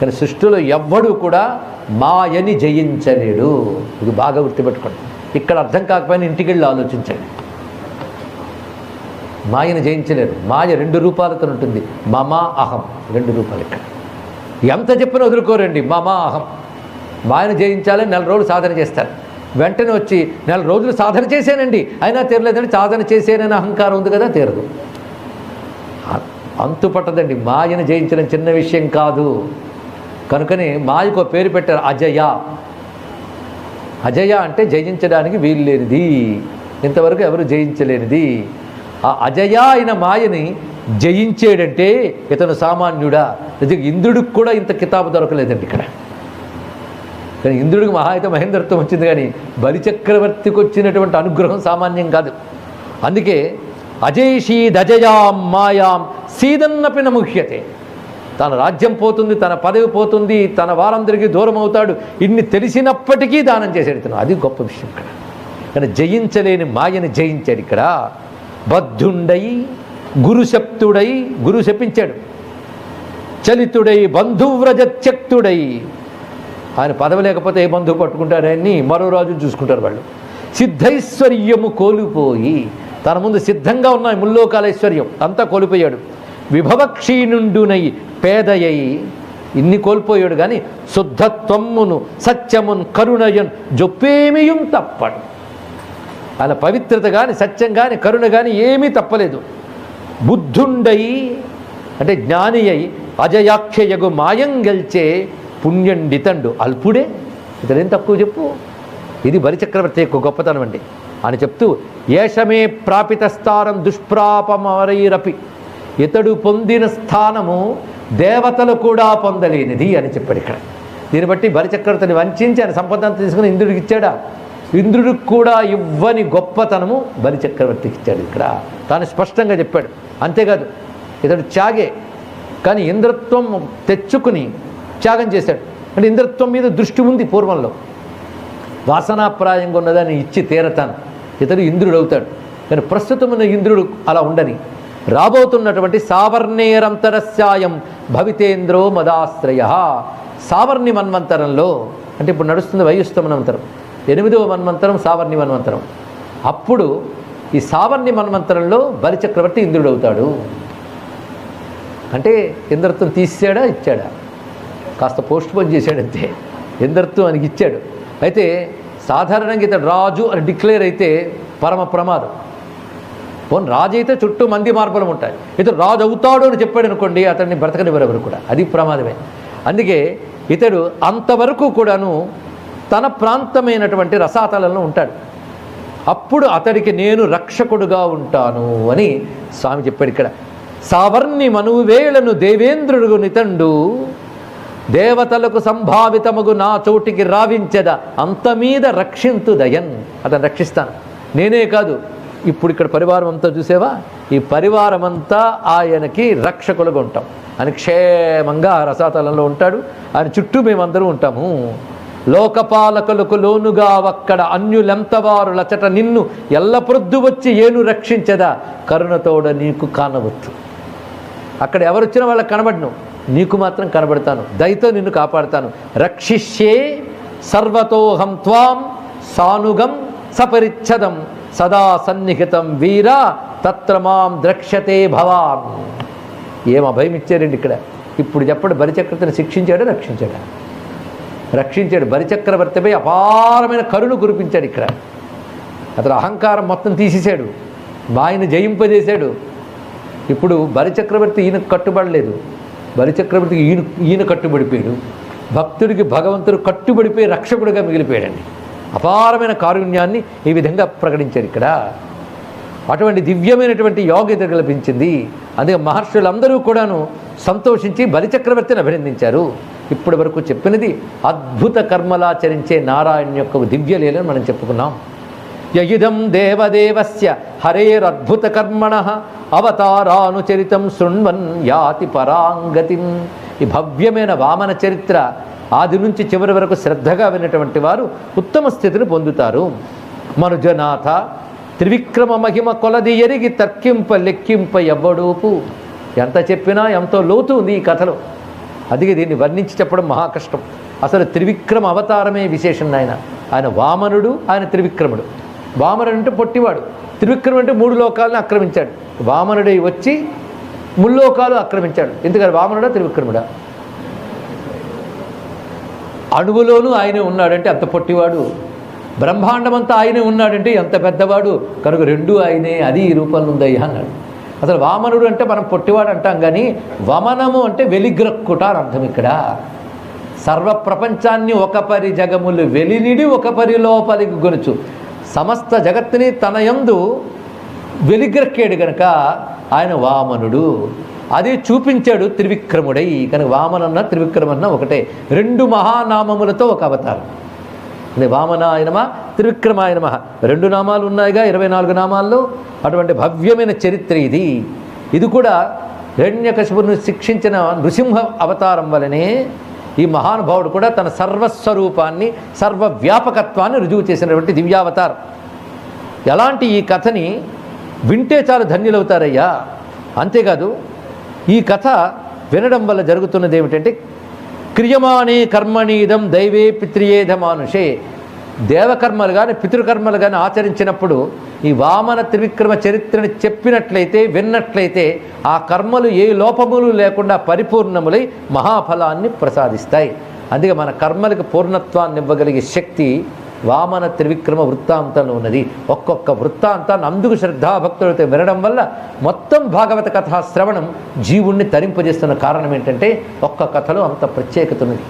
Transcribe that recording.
కానీ సృష్టిలో ఎవ్వడు కూడా మాయని జయించలేడు. ఇది బాగా గుర్తుపెట్టుకోండి. ఇక్కడ అర్థం కాకపోయినా ఇంటికి వెళ్ళి ఆలోచించండి. మాయను జయించలేరు. మాయ రెండు రూపాలతో ఉంటుంది. మమ అహం రెండు రూపాలు ఇక్కడ. ఎంత చెప్పినా వదులుకోరండి. మమ అహం. మాయను జయించాలని నెల రోజులు సాధన చేస్తారు. వెంటనే వచ్చి నెల రోజులు సాధన చేశానండి. అయినా తీరలేదండి. సాధన చేసేనని అహంకారం ఉంది కదా తీరదు. అంతు పట్టదండి మాయను జయించడం చిన్న విషయం కాదు. కనుకనే మాయకు పేరు పెట్టారు అజయ. అజయ అంటే జయించడానికి వీలు లేనిది. ఇంతవరకు ఎవరు జయించలేనిది. ఆ అజయ అయిన మాయని జయించేడంటే ఇతను సామాన్యుడా. నిజంగా ఇంద్రుడికి కూడా ఇంత కితాబు దొరకలేదండి ఇక్కడ. కానీ ఇంద్రుడికి మహా అయితే మహేంద్రత్వం వచ్చింది కానీ బలిచక్రవర్తికి వచ్చినటువంటి అనుగ్రహం సామాన్యం కాదు. అందుకే అజయషీదజయాం మాయాం సీదన్నపిన ముఖ్యతే తన రాజ్యం పోతుంది తన పదవి పోతుంది తన వారందరికీ దూరం అవుతాడు. ఇన్ని తెలిసినప్పటికీ దానం చేశాడు ఇతను. అది గొప్ప విషయం ఇక్కడ. కానీ జయించలేని మాయని జయించాడు ఇక్కడ. బద్ధుండై గురుశప్తుడై గురు శపించాడు. చలితుడై బంధువ్రజత్యక్తుడై ఆయన పదవి లేకపోతే ఏ బంధువు పట్టుకుంటారని మరో రాజు చూసుకుంటారు వాళ్ళు. సిద్ధైశ్వర్యము కోల్పోయి తన ముందు సిద్ధంగా ఉన్న ముల్లోకాలైశ్వర్యం అంతా కోల్పోయాడు. విభవక్షీణుండునై పేదయై. ఇన్ని కోల్పోయాడు కానీ శుద్ధత్వమును సత్యమున్ కరుణయన్ జొప్పేమియం తప్పడు. అలా పవిత్రత కానీ సత్యం కానీ కరుణ కానీ ఏమీ తప్పలేదు. బుద్ధుండై అంటే జ్ఞాని అయి అజయాక్షయగు మాయం గెల్చే పుణ్యండితండు అల్పుడే. ఇతడేం తక్కువ చెప్పు? ఇది బలిచక్రవర్తి యొక్క గొప్పతనం అండి. అని చెప్తూ ఏషమే ప్రాపితస్తారం దుష్ప్రాపమరైరపి ఇతడు పొందిన స్థానము దేవతలు కూడా పొందలేనిది అని చెప్పాడు ఇక్కడ. దీన్ని బట్టి బలిచక్రవర్తిని వంచించి ఆయన సంపద అంతా తీసుకుని ఇంద్రుడికి ఇచ్చాడా? ఇంద్రుడికి కూడా ఇవ్వని గొప్పతనము బలిచక్రవర్తికి ఇచ్చాడు ఇక్కడ. తాను స్పష్టంగా చెప్పాడు. అంతేకాదు ఇతడు త్యాగే కానీ ఇంద్రత్వం తెచ్చుకుని త్యాగం చేశాడు. అంటే ఇంద్రత్వం మీద దృష్టి ఉంది పూర్వంలో. వాసనాప్రాయంగా ఉన్నదాన్ని ఇచ్చి తీరతాను. ఇతడు ఇంద్రుడు అవుతాడు కానీ ప్రస్తుతం ఉన్న ఇంద్రుడు అలా ఉండని. రాబోతున్నటువంటి సావర్ణేరంతరస్యాయం భవితేంద్రో మదాశ్రయ. సావర్ణి మన్వంతరంలో అంటే ఇప్పుడు నడుస్తుంది వైయుస్త మన్వంతరం ఎనిమిదవ మన్వంతరం సావర్ణి మన్వంతరం. అప్పుడు ఈ సావర్ణి మన్వంతరంలో బలిచక్రవర్తి ఇంద్రుడవుతాడు. అంటే ఇంద్రత్వం తీసాడా ఇచ్చాడా? కాస్త పోస్ట్ పోన్ చేశాడంతే. ఇంద్రత్వం ఆయనకి ఇచ్చాడు. అయితే సాధారణంగా ఇతడు రాజు అని డిక్లేర్ అయితే పరమ ప్రమాదం. పోన్ రాజు అయితే చుట్టూ మంది మార్పులు ఉంటాయి. ఇతడు రాజు అవుతాడు అని చెప్పాడు అనుకోండి అతన్ని బ్రతకనివ్వరెవరు కూడా. అది ప్రమాదమే. అందుకే ఇతడు అంతవరకు కూడాను తన ప్రాంతమైనటువంటి రసాతలంలో ఉంటాడు. అప్పుడు అతడికి నేను రక్షకుడుగా ఉంటాను అని స్వామి చెప్పాడు ఇక్కడ. సావర్ణి మనువేళను దేవేంద్రుడు నితండు దేవతలకు సంభావితముగు నా చోటికి రావించద అంత మీద రక్షింతు దయన్ అతను రక్షిస్తాను. నేనే కాదు ఇప్పుడు ఇక్కడ పరివారం అంతా చూసేవా? ఈ పరివారం అంతా ఆయనకి రక్షకులుగా ఉంటాం. ఆయన క్షేమంగా ఆ రసాతలంలో ఉంటాడు. ఆయన చుట్టూ మేమందరూ ఉంటాము. లోకపాలకులకు లోనుగా ఒక్కడ అన్యులెంతవారు లచట నిన్ను ఎల్లప్రొద్దు వచ్చి ఏను రక్షించదా? కరుణతోడ నీకు కానవచ్చు అక్కడ ఎవరు వచ్చినా వాళ్ళకి కనబడను. నీకు మాత్రం కనబడతాను. దయతో నిన్ను కాపాడుతాను. రక్షిష్యే సర్వతోహం త్వాం సానుగం సపరిచ్ఛదం. సదా సన్నిహితం వీర తత్ర మాం ద్రక్షతే భవాన్. ఏం అభయం ఇచ్చారండి ఇక్కడ? ఇప్పుడు చెప్పడు బలిచక్రవర్తిని శిక్షించాడు రక్షించాడు? రక్షించాడు. బలిచక్రవర్తిపై అపారమైన కరుణ కురిపించాడు ఇక్కడ. అతను అహంకారం మొత్తం తీసేశాడు. బాయిని జయింపజేశాడు. ఇప్పుడు బలిచక్రవర్తి ఈయన కట్టుబడలేదు. బలిచక్రవర్తికి ఈయన ఈయన కట్టుబడిపోయాడు. భక్తుడికి భగవంతుడు కట్టుబడిపోయి రక్షకుడిగా మిగిలిపోయాడండి. అపారమైన కారుణ్యాన్ని ఈ విధంగా ప్రకటించారు ఇక్కడ. అటువంటి దివ్యమైనటువంటి యోగ్యత కల్పించింది అందుకే మహర్షులందరూ కూడాను సంతోషించి బలిచక్రవర్తిని అభినందించారు. ఇప్పటి వరకు చెప్పినది అద్భుత కర్మలాచరించే నారాయణ యొక్క దివ్యలీలను మనం చెప్పుకున్నాం. యయుధం దేవదేవస్య హరేరద్భుత కర్మణ అవతారానుచరితం శృణ్వన్ యాతి పరాంగతిం. ఈ భవ్యమైన వామన చరిత్ర ఆది నుంచి చివరి వరకు శ్రద్ధగా విన్నటువంటి వారు ఉత్తమ స్థితిని పొందుతారు. మనుజనాథ త్రివిక్రమ మహిమ కొలది ఎరిగి తర్కింప లెక్కింప ఎవ్వడూపు. ఎంత చెప్పినా ఎంతో లోతు ఉంది ఈ కథలో. అందుకే దీన్ని వర్ణించి చెప్పడం మహా కష్టం అసలు త్రివిక్రమ అవతారమే విశేషం ఆయన ఆయన వామనుడు ఆయన త్రివిక్రముడు. వామనుడు అంటే పొట్టివాడు. త్రివిక్రమ అంటే మూడు లోకాలను ఆక్రమించాడు. వామనుడై వచ్చి ముల్లోకాలు ఆక్రమించాడు. ఎందుకంటే వామనుడా త్రివిక్రముడా? అణువులోనూ ఆయనే ఉన్నాడంటే అంత పొట్టివాడు. బ్రహ్మాండమంతా ఆయనే ఉన్నాడంటే ఎంత పెద్దవాడు. కనుక రెండు ఆయనే అది ఈ రూపంలో ఉందయ్యా అన్నాడు. అసలు వామనుడు అంటే మనం పొట్టివాడు అంటాం కానీ వమనము అంటే వెలిగ్రక్కుట అని అర్థం ఇక్కడ. సర్వ ప్రపంచాన్ని ఒక పరి జగములు వెలినిడి ఒక పరి లోపలికి గొలుచు. సమస్త జగత్తుని తన యందు వెలిగ్రక్కాడు గనక ఆయన వామనుడు. అది చూపించాడు త్రివిక్రముడై. కనుక వామనన్న త్రివిక్రమన్న ఒకటే. రెండు మహానామములతో ఒక అవతారం. అంటే వామనాయనమ త్రివిక్రమాయనమ రెండు నామాలు ఉన్నాయిగా ఇరవై నాలుగు నామాల్లో. అటువంటి భవ్యమైన చరిత్ర ఇది. ఇది కూడా హిరణ్యకశిపుని శిక్షించిన నృసింహ అవతారం వలనే ఈ మహానుభావుడు కూడా తన సర్వస్వరూపాన్ని సర్వవ్యాపకత్వాన్ని రుజువు చేసినటువంటి దివ్యావతారం. ఎలాంటి ఈ కథని వింటే చాలు ధన్యులవుతారయ్యా. అంతేకాదు ఈ కథ వినడం వల్ల జరుగుతున్నది ఏమిటంటే క్రియమానే కర్మణీదం దైవే పిత్రియేధ మానుషే దేవకర్మలు కానీ పితృకర్మలు కానీ ఆచరించినప్పుడు ఈ వామన త్రివిక్రమ చరిత్రని చెప్పినట్లయితే విన్నట్లయితే ఆ కర్మలు ఏ లోపములు లేకుండా పరిపూర్ణములై మహాఫలాన్ని ప్రసాదిస్తాయి. అందుకే మన కర్మలకు పూర్ణత్వాన్ని ఇవ్వగలిగే శక్తి వామన త్రివిక్రమ వృత్తాంతంలో ఉన్నది. ఒక్కొక్క వృత్తాంతాన్ని అందుకు శ్రద్ధాభక్తులతో వినడం వల్ల మొత్తం భాగవత కథా శ్రవణం జీవుణ్ణి తరింపజేస్తున్న కారణం ఏంటంటే ఒక్క కథలో అంత ప్రత్యేకత ఉన్నది.